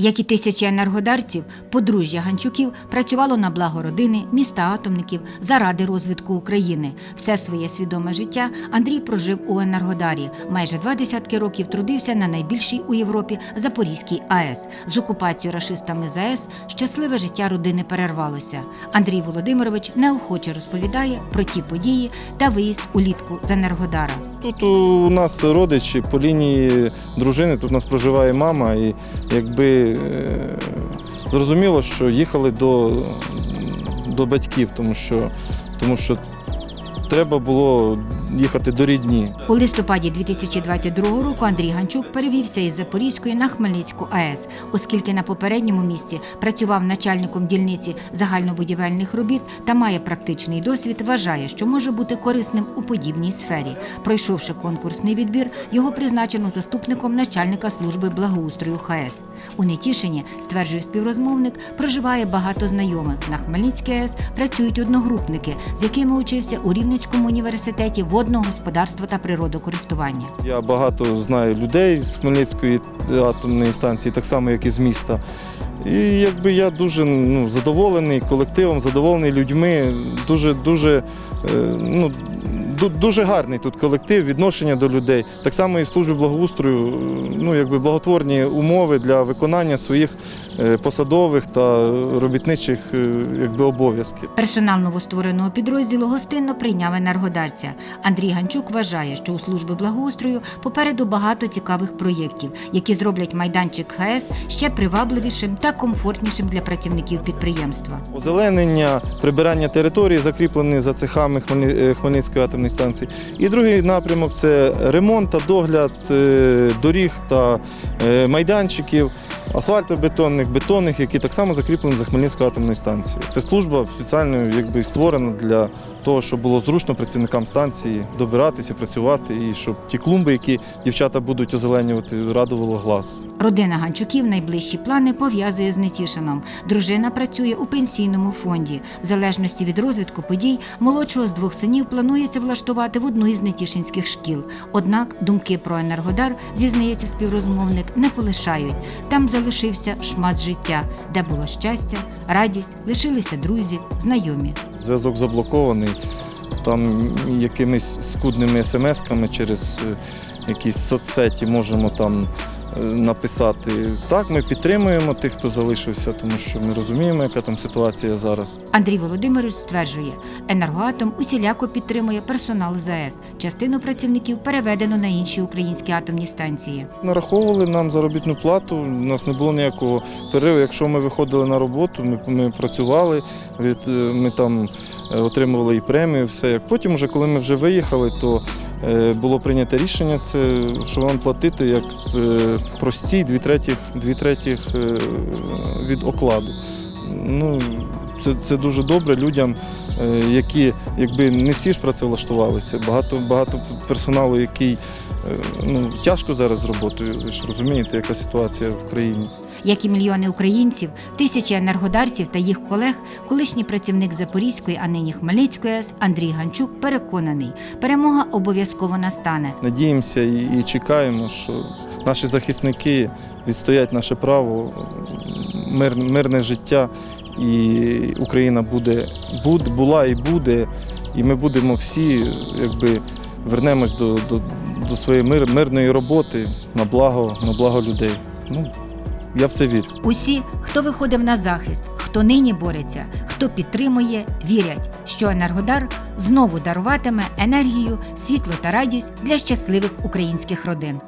Як і тисячі енергодарців, подружжя Ганчуків працювало на благо родини, міста атомників заради розвитку України. Все своє свідоме життя Андрій прожив у Енергодарі. Майже два десятки років трудився на найбільшій у Європі Запорізькій АЕС. З окупацією рашистами ЗАЕС щасливе життя родини перервалося. Андрій Володимирович неохоче розповідає про ті події та виїзд улітку з Енергодара. Тут у нас родичі по лінії дружини, тут у нас проживає мама, і якби е, зрозуміло, що їхали до, до батьків, тому що, тому що треба було їхати до рідні. У листопаді 2022 року Андрій Ганчук перевівся із Запорізької на Хмельницьку АЕС, оскільки на попередньому місці працював начальником дільниці загальнобудівельних робіт та має практичний досвід, вважає, що може бути корисним у подібній сфері. Пройшовши конкурсний відбір, його призначено заступником начальника служби благоустрою ХАЕС. У Нетішині, стверджує співрозмовник, проживає багато знайомих. На Хмельницькій АЕС працюють одногрупники, з якими учився у Рівненському університеті водного господарства та природокористування. Я багато знаю людей з Хмельницької атомної станції, так само, як і з міста. І якби я дуже ну, задоволений колективом, задоволений людьми, дуже, дуже, е, ну, дуже гарний тут колектив, відношення до людей. Так само і в службі благоустрою, ну, якби благотворні умови для виконання своїх е, посадових та робітничих е, якби, обов'язків. Персонал новоствореного підрозділу гостинно прийняв енергодарця. Андрій Ганчук вважає, що у служби благоустрою попереду багато цікавих проєктів, які зроблять майданчик ХАЕС ще привабливішим та комфортнішим для працівників підприємства. Озеленення, прибирання території, закріплені за цехами е, Хмельницької атомної станції. І другий напрямок це ремонт та догляд е, доріг та е, майданчиків, асфальтобетонних, бетонних, які так само закріплені за Хмельницькою атомною станцією. Це служба спеціально якби, створена для того, щоб було зручно працівникам станції добиратися, працювати, і щоб ті клумби, які дівчата будуть озеленювати, радувало глаз. Родина Ганчуків найближчі плани пов'язує з Нетішином. Дружина працює у пенсійному фонді. В залежності від розвитку подій молодшого з двох синів планується влаштувати в одну із нетішинських шкіл. Однак думки про енергодар, зізнається співрозмовник, не полишають. Там залишився шмат життя, де було щастя, радість, лишилися друзі, знайомі. Зв'язок заблокований. Там якимись скудними смс-ками через е, якісь соцсеті можемо там написати. Так, ми підтримуємо тих, хто залишився, тому що ми розуміємо, яка там ситуація зараз. Андрій Володимирович стверджує, енергоатом усіляко підтримує персонал ЗАЕС. Частину працівників переведено на інші українські атомні станції. Нараховували нам заробітну плату, у нас не було ніякого перериву. Якщо ми виходили на роботу, ми, ми працювали, від, е, ми там е, отримували і премію, все. Як потім, уже, коли ми вже виїхали, то е, було прийнято рішення, це, що вам платити як е, прості дві третіх, дві третіх е, від окладу. Ну, це, це дуже добре людям, е, які якби не всі ж працевлаштувалися. Багато, багато персоналу, який Е, ну, тяжко зараз з роботою. Ви ж розумієте, яка ситуація в країні. Як і мільйони українців, тисячі енергодарців та їх колег, колишній працівник Запорізької, а нині Хмельницької Андрій Ганчук переконаний, перемога обов'язково настане. Надіємося і, чекаємо, що наші захисники відстоять наше право, мир, мирне життя, і Україна буде, буде, була і буде, і ми будемо всі, якби вернемось до, до, до своєї мир, мирної роботи на благо, на благо людей. Ну, я в це вірю. Усі, хто виходив на захист, хто нині бореться, хто підтримує, вірять, що Енергодар знову даруватиме енергію, світло та радість для щасливих українських родин.